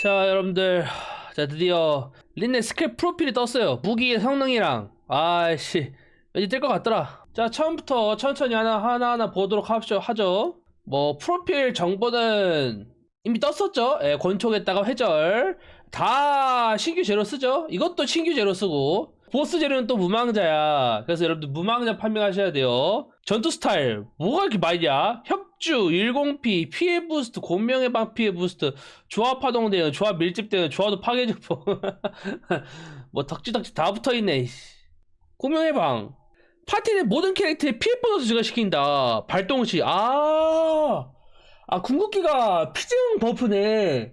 자 여러분들. 자 드디어 린네 스킬 프로필이 떴어요. 무기의 성능이랑. 아씨. 왠지 뜰 것 같더라. 자 처음부터 천천히 하나 하나하나 보도록 합시오, 하죠. 뭐 프로필 정보는 이미 떴었죠? 예, 권총에다가 회절. 다 신규 재료 쓰죠? 이것도 신규 재료 쓰고 보스 재료는 또 무망자야. 그래서 여러분들 무망자 판매하셔야 돼요. 전투 스타일 뭐가 이렇게 많이냐? 협주 10P 피해 부스트 공명의 방 피해 부스트 조합 파동되는 조합 밀집되는 조합도 파괴증폭 뭐 덕지덕지 다 붙어 있네 공명의 방. 파티 내 모든 캐릭터의 피해 보너스 증가시킨다. 발동 시. 아, 아 궁극기가 피증 버프네.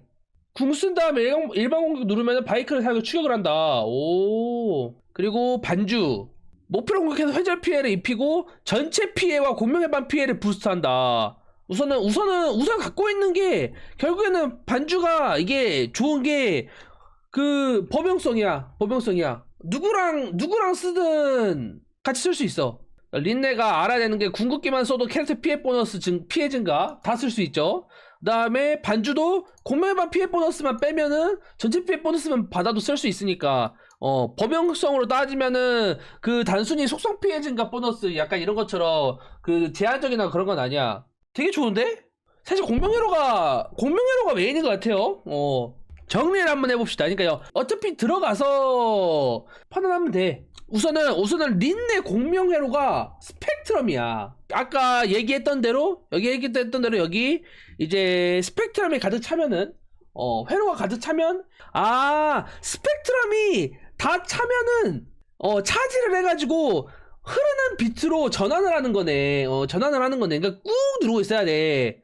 궁 쓴 다음에 일반 공격 누르면 바이크를 사용해 추격을 한다. 오 그리고 반주 목표를 공격해서 회절 피해를 입히고 전체 피해와 공명의 반 피해를 부스트한다. 우선은 우선은 우선 갖고 있는 게 결국에는 반주가 이게 좋은 게 그 범용성이야. 범용성이야. 누구랑 누구랑 쓰든 같이 쓸 수 있어. 린네가 알아야 되는 게 궁극기만 써도 캐릭터 피해 보너스 증 피해 증가 다 쓸 수 있죠. 그 다음에 반주도 공명의 반 피해 보너스만 빼면은 전체 피해 보너스만 받아도 쓸 수 있으니까 어, 범용성으로 따지면은 그 단순히 속성 피해 증가 보너스 약간 이런 것처럼 그 제한적이나 그런 건 아니야. 되게 좋은데? 사실 공명회로가 공명회로가 메인인 것 같아요. 어. 정리를 한번 해봅시다. 그러니까요. 어차피 들어가서 판단하면 돼. 우선은 우선은 린네 공명회로가 스펙트럼이야. 아까 얘기했던 대로 여기 얘기했던 대로 여기 이제 스펙트럼이 가득 차면은 어 회로가 가득 차면 아 스펙트럼이 다 차면은 어 차지를 해가지고 흐르는 빛으로 전환을 하는 거네. 어 전환을 하는 거네. 그러니까 꾹 누르고 있어야 돼.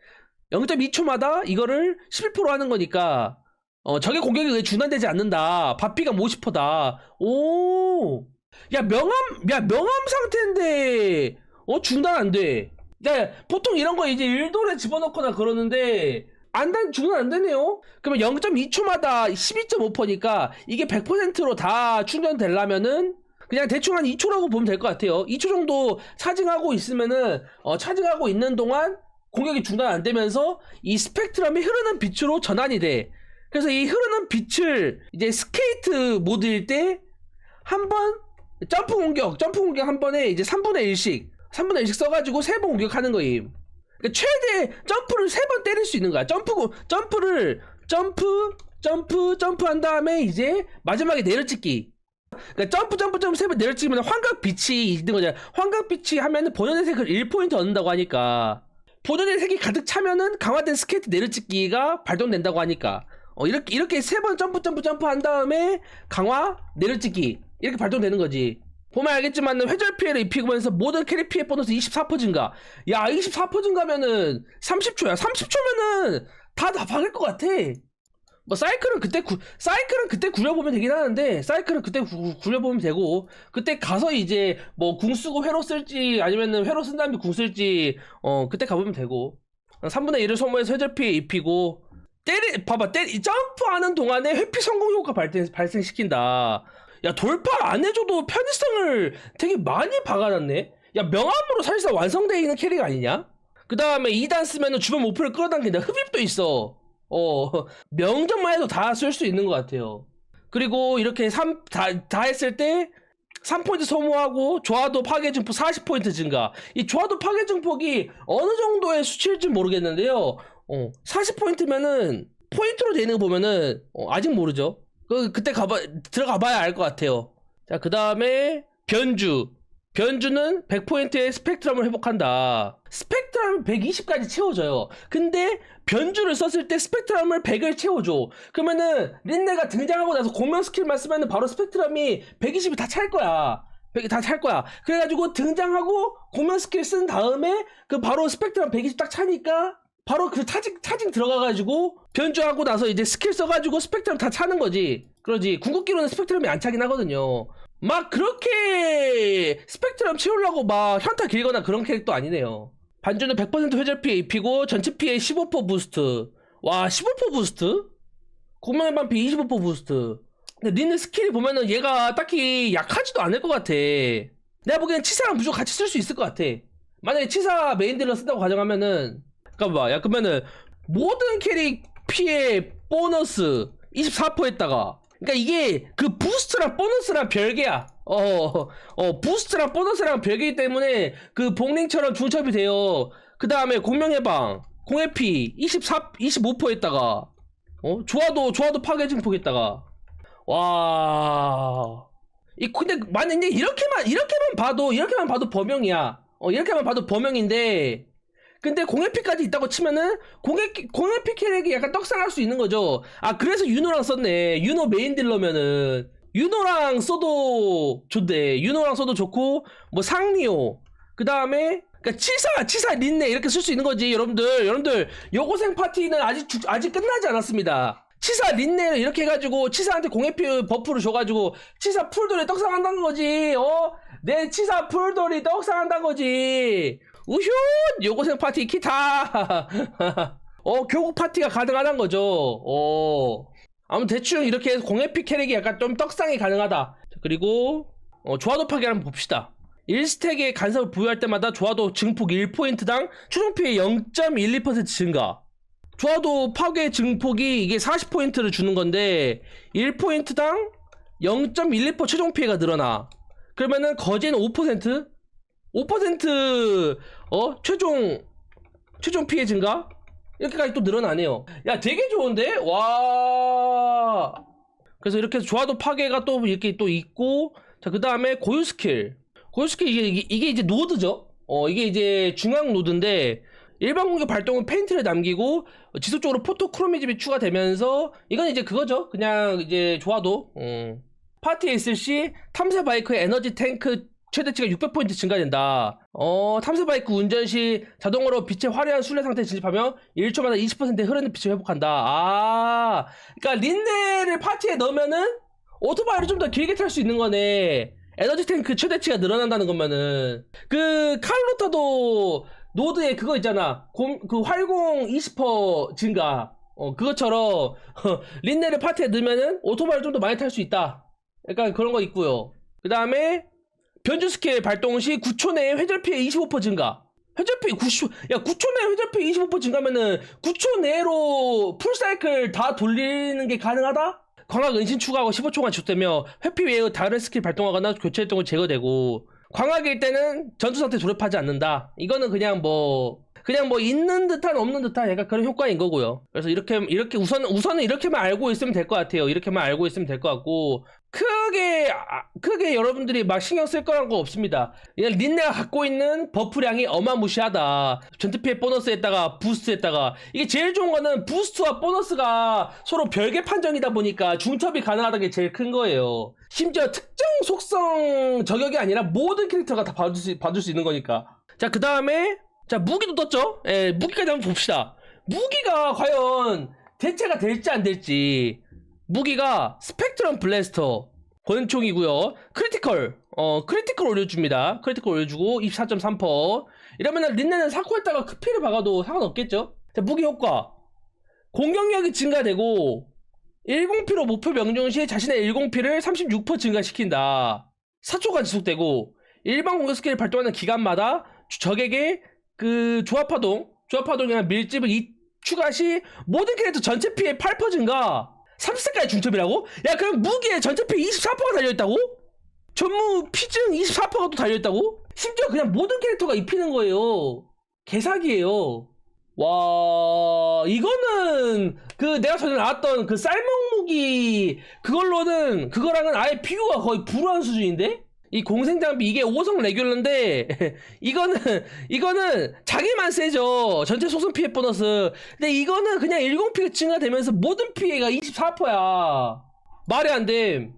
0.2초마다 이거를 11% 하는 거니까 어 적의 공격이 왜 중단되지 않는다. 바피가 50%다. 오. 야 명함 야 명함 상태인데 어 중단 안 돼. 야 보통 이런 거 이제 일돌에 집어넣거나 그러는데 안 단, 중단 안 되네요? 그러면 0.2초마다 12.5%니까 이게 100%로 다 충전되려면은 그냥 대충 한 2초라고 보면 될 것 같아요. 2초 정도 차징하고 있으면은, 어, 차징하고 있는 동안 공격이 중단 안 되면서 이 스펙트럼이 흐르는 빛으로 전환이 돼. 그래서 이 흐르는 빛을 이제 스케이트 모드일 때 한 번 점프 공격, 점프 공격 한 번에 이제 3분의 1씩, 3분의 1씩 써가지고 세 번 공격하는 거임. 그러니까 최대 점프를 세 번 때릴 수 있는 거야. 점프 점프를 점프 점프 점프 한 다음에 이제 마지막에 내려찍기. 그러니까 점프 점프 점프 세 번 내려찍으면 환각 빛이 있는 거잖아. 환각 빛이 하면은 본연의 색을 1포인트 얻는다고 하니까 본연의 색이 가득 차면은 강화된 스케이트 내려찍기가 발동된다고 하니까 어 이렇게 이렇게 세 번 점프 점프 점프 한 다음에 강화 내려찍기 이렇게 발동되는 거지. 보면 알겠지만 회절 피해를 입히면서 모든 캐릭 피해 보너스 24% 증가. 야, 24% 증가면은 30초야. 30초면은 다 다 박을 것 같아. 뭐 사이클은 그때 구, 사이클은 그때 굴려보면 되긴 하는데 사이클은 그때 구, 굴려보면 되고 그때 가서 이제 뭐 궁 쓰고 회로 쓸지 아니면은 회로 쓴 다음에 궁 쓸지 어 그때 가보면 되고 3분의 1을 소모해서 회절 피해 입히고 때리 봐봐 때리 점프하는 동안에 회피 성공 효과 발생 발생시킨다. 야 돌파 안 해줘도 편의성을 되게 많이 박아놨네. 야 명함으로 사실상 완성되어 있는 캐릭 아니냐? 그 다음에 2단 쓰면 주변 목표를 끌어당긴다. 흡입도 있어. 어 명점만 해도 다 쓸 수 있는 것 같아요. 그리고 이렇게 3, 다, 다 했을 때 3포인트 소모하고 조화도 파괴 증폭 40포인트 증가. 이 조화도 파괴 증폭이 어느 정도의 수치일지 모르겠는데요. 어 40포인트면은 포인트로 되는 거 보면은 어, 아직 모르죠 그 그때 가봐 들어가 봐야 알 것 같아요. 자, 그 다음에 변주. 변주는 100포인트의 스펙트럼을 회복한다. 스펙트럼 120까지 채워져요. 근데 변주를 썼을 때 스펙트럼을 100을 채워줘. 그러면은 린네가 등장하고 나서 공명 스킬만 쓰면은 바로 스펙트럼이 120이 다 찰 거야. 100이 다 찰 거야. 그래가지고 등장하고 공명 스킬 쓴 다음에 그 바로 스펙트럼 120 딱 차니까 바로 그 차징, 차징 들어가가지고 변주하고 나서 이제 스킬 써가지고 스펙트럼 다 차는 거지. 그러지. 궁극기로는 스펙트럼이 안 차긴 하거든요. 막 그렇게 스펙트럼 채우려고 막 현타 길거나 그런 캐릭터 아니네요. 반주는 100% 회절 피해 입히고 전체 피해 15% 부스트. 와, 15% 부스트? 공명의 반피 25% 부스트. 근데 린의 스킬이 보면은 얘가 딱히 약하지도 않을 것 같아. 내가 보기엔 치사랑 무조건 같이 쓸 수 있을 것 같아. 만약에 치사 메인 딜러 쓴다고 가정하면은 잠깐만 야 그러면은 모든 캐릭 피해 보너스 24% 했다가 그러니까 이게 그 부스트랑 보너스랑 별개야. 어, 어, 부스트랑 보너스랑 별개이기 때문에 그 복링처럼 중첩이 돼요. 그 다음에 공명해방, 공해피 24, 25% 했다가, 어, 좋아도, 좋아도 파괴 증폭했다가, 와. 이, 근데 만약에 이렇게만, 이렇게만 봐도, 이렇게만 봐도 범용이야. 어, 이렇게만 봐도 범용인데, 근데 공해피까지 있다고 치면은 공해 공해피 캐릭이 약간 떡상할 수 있는 거죠. 아 그래서 윤호랑 썼네. 윤호 메인 딜러면은 윤호랑 써도 좋대. 윤호랑 써도 좋고 뭐 상리오 그 다음에 그러니까 치사 치사 린네 이렇게 쓸 수 있는 거지 여러분들 여러분들 여고생 파티는 아직 주- 아직 끝나지 않았습니다. 치사 린네를 이렇게 해가지고 치사한테 공해피 버프를 줘가지고 치사 풀돌이 떡상한다는 거지. 어? 내 치사 풀돌이 떡상한다는 거지. 우효! 여고생 파티 기타! 어, 교국 파티가 가능하다는 거죠. 어. 아무튼 대충 이렇게 해서 공해피 캐릭이 약간 좀 떡상이 가능하다. 자, 그리고, 어, 조화도 파괴 한번 봅시다. 1스택에 간섭을 부여할 때마다 조화도 증폭 1포인트당 최종 피해 0.12% 증가. 조화도 파괴 증폭이 이게 40포인트를 주는 건데, 1포인트당 0.12% 최종 피해가 늘어나. 그러면은 거진 5%? 5% 어? 최종 최종 피해 증가? 이렇게까지 또 늘어나네요. 야, 되게 좋은데? 와. 그래서 이렇게 조화도 파괴가 또 이렇게 또 있고 자, 그 다음에 고유 스킬. 고유 스킬 이게, 이게, 이게 이제 노드죠. 어, 이게 이제 중앙 노드인데 일반 공격 발동은 페인트를 남기고 지속적으로 포토 크로미즘이 추가되면서 이건 이제 그거죠. 그냥 이제 조화도 음. 파티에 있을 시 탐사 바이크의 에너지 탱크 최대치가 600포인트 증가된다. 어, 탐사 바이크 운전 시 자동으로 빛의 화려한 순례 상태에 진입하며 1초마다 20% 흐르는 빛을 회복한다. 아, 그러니까 린네를 파티에 넣으면은 오토바이를 좀 더 길게 탈 수 있는 거네. 에너지 탱크 최대치가 늘어난다는 거면은 그 칼로타도 노드에 그거 있잖아. 곰- 그 활공 20% 증가. 어, 그것처럼 린네를 파티에 넣으면은 오토바이를 좀 더 많이 탈 수 있다. 약간 그런 거 있고요. 그 다음에 변주 스킬 발동 시 9초 내에 회절 피해 25% 증가. 회절 피해 90, 야 9초 내에 회절 피해 25% 증가면은 9초 내로 풀사이클 다 돌리는 게 가능하다? 광학 은신 추가하고 15초간 지속되며 회피 외의 다른 스킬 발동하거나 교체 활동을 제거되고 광학일 때는 전투 상태 조립하지 않는다. 이거는 그냥 뭐 그냥 뭐 있는 듯한 없는 듯한 약간 그런 효과인 거고요. 그래서 이렇게 이렇게 우선 우선은 이렇게만 알고 있으면 될 것 같아요. 이렇게만 알고 있으면 될 것 같고 크게 아, 크게 여러분들이 막 신경 쓸 거란 거 없습니다. 그냥 린네가 갖고 있는 버프량이 어마무시하다. 전투 피해 보너스에다가 부스트에다가 이게 제일 좋은 거는 부스트와 보너스가 서로 별개 판정이다 보니까 중첩이 가능하다는 게 제일 큰 거예요. 심지어 특정 속성 저격이 아니라 모든 캐릭터가 다 받을 수, 받을 수 있는 거니까. 자, 그 다음에 자 무기도 떴죠? 예, 무기까지 한번 봅시다. 무기가 과연 대체가 될지 안 될지. 무기가 스펙트럼 블래스터 권총이고요. 크리티컬 어 크리티컬 올려줍니다. 크리티컬 올려주고 24.3% 이러면은 린네는 사코에다가 크피를 박아도 상관없겠죠? 자 무기 효과 공격력이 증가되고 10피로 목표 명중 시 자신의 10피를 36% 증가시킨다. 4초간 지속되고 일반 공격 스킬을 발동하는 기간마다 적에게 그 조합파동 조합파동이나 밀집을 이 추가 시 모든 캐릭터 전체 피해 8% 증가 30세까지 중첩이라고? 야 그럼 무기에 전체 피해 24%가 달려있다고? 전무 피증 24%가 또 달려있다고? 심지어 그냥 모든 캐릭터가 입히는 거예요 개사기예요 와 이거는 그 내가 전에 나왔던 그 쌀먹 무기 그걸로는 그거랑은 아예 비교가 거의 불우한 수준인데 이 공생 장비 이게 5성 레귤러인데 이거는 이거는 자기만 세죠. 전체 소선 피해 보너스. 근데 이거는 그냥 10피가 증가되면서 모든 피해가 24%야. 말이 안 돼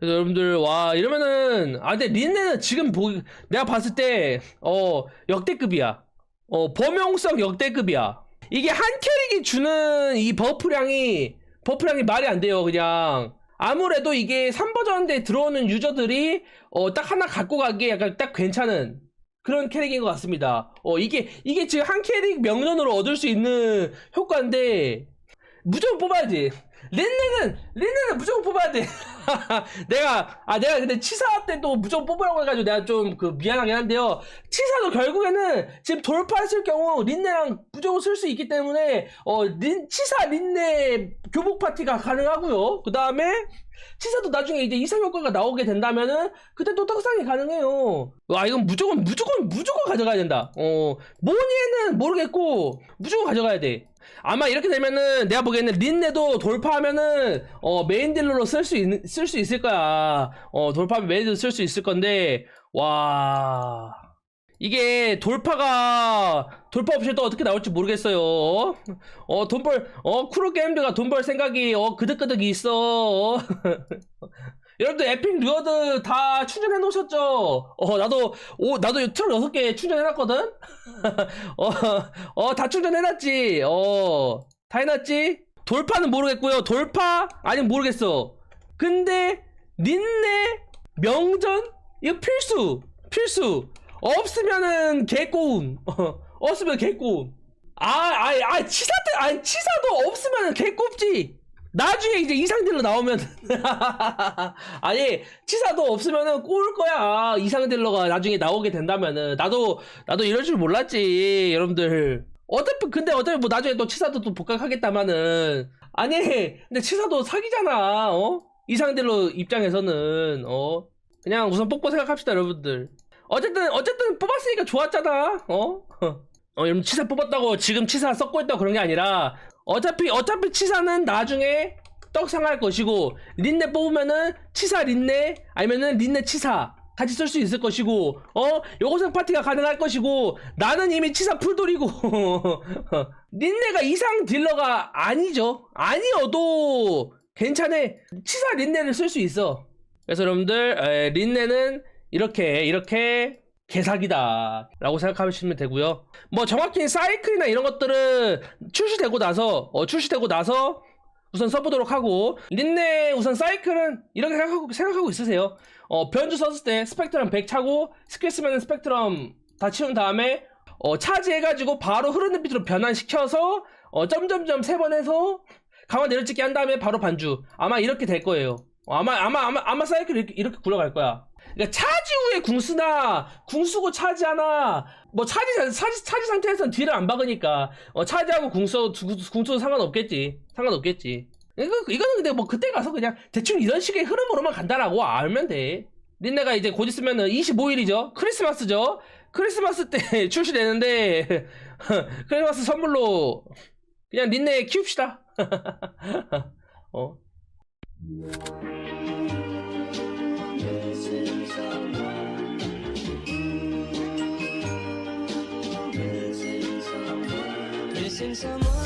그래서 여러분들 와 이러면은 아 근데 린네는 지금 보 내가 봤을 때 어 역대급이야. 어 범용성 역대급이야. 이게 한 캐릭이 주는 이 버프량이 버프량이 말이 안 돼요 그냥 아무래도 이게 3버전에 들어오는 유저들이 어, 딱 하나 갖고 가기에 약간 딱 괜찮은 그런 캐릭인 것 같습니다. 어, 이게, 이게 지금 한 캐릭 명전으로 얻을 수 있는 효과인데, 무조건 뽑아야지. 린네는, 린네는 무조건 뽑아야 돼. 내가 아 내가 근데 치사 때 또 무조건 뽑으라고 해가지고 내가 좀 그 미안하긴 한데요. 치사도 결국에는 지금 돌파했을 경우 린네랑 무조건 쓸 수 있기 때문에 어 린 치사 린네 교복 파티가 가능하고요. 그 다음에 치사도 나중에 이제 이상 효과가 나오게 된다면은 그때 또 떡상이 가능해요. 와 이건 무조건 무조건 무조건 가져가야 된다. 어 모니에는 모르겠고 무조건 가져가야 돼. 아마 이렇게 되면은 내가 보기에는 린네도 돌파하면은 어 메인 딜러로 쓸수쓸수 있을 거야. 어 돌파하면 메인 딜러 쓸 수 있을 건데 와 이게 돌파가 돌파 없이 또 어떻게 나올지 모르겠어요. 어 돈벌 어 쿠로 게임즈가 돈벌 생각이 어 그득그득 있어. 어. 여러분들 에픽 리워드 다 충전해 놓으셨죠? 어 나도 오 나도 트럭 6개 충전해 놨거든. 어, 어, 다 충전해 놨지. 어, 다 해놨지. 돌파는 모르겠고요. 돌파 아니면 모르겠어. 근데 린네 명전 이거 필수, 필수. 없으면은 개꼬운. 어, 없으면 개꼬운. 아, 아, 아, 치사 때, 아, 치사도 없으면은 개꼽지. 나중에 이제 이상딜로 나오면. 아니 치사도 없으면은 꼬을 거야. 이상딜러가 나중에 나오게 된다면은. 나도 나도 이럴 줄 몰랐지 여러분들. 어차피 근데 어차피 뭐 나중에 또 치사도 또 복각하겠다마는 아니 근데 치사도 사기잖아 어? 이상딜러 입장에서는 어? 그냥 우선 뽑고 생각합시다 여러분들 어쨌든 어쨌든 뽑았으니까 좋았잖아. 어? 어, 여러분 치사 뽑았다고 지금 치사 썩고 있다고 그런 게 아니라 어차피 어차피 치사는 나중에 떡상할 것이고 린네 뽑으면은 치사 린네 아니면은 린네 치사 같이 쓸 수 있을 것이고 어? 요고생 파티가 가능할 것이고 나는 이미 치사 풀돌이고 린네가 이상 딜러가 아니죠. 아니어도 괜찮아. 치사 린네를 쓸 수 있어. 그래서 여러분들 에, 린네는 이렇게 이렇게 개사기다 라고 생각하시면 되고요. 뭐 정확히 사이클이나 이런 것들은 출시되고 나서 어, 출시되고 나서 우선 써보도록 하고 린네 우선 사이클은 이렇게 생각하고, 생각하고 있으세요. 어, 변주 썼을 때 스펙트럼 100 차고 스킬 쓰면 스펙트럼 다 치운 다음에 어, 차지해가지고 바로 흐르는 빛으로 변환시켜서 어, 점점점 세 번 해서 강화 내려찍기 한 다음에 바로 반주. 아마 이렇게 될 거예요. 어, 아마 아마 아마 아마 사이클 이렇게, 이렇게 굴러갈 거야 그러니까 차지 후에 궁수나 궁수고 차지하나 뭐 차지 차지 차지 상태에서는 뒤를 안 박으니까. 어 차지하고 궁수 궁수 상관없겠지. 상관없겠지. 이거 이거는 근데 뭐 그때 가서 그냥 대충 이런 식의 흐름으로만 간다라고 알면 돼. 린네가 이제 곧 있으면은 25일이죠? 크리스마스죠? 크리스마스 때 출시되는데 크리스마스 선물로 그냥 린네 키웁시다. 어 someone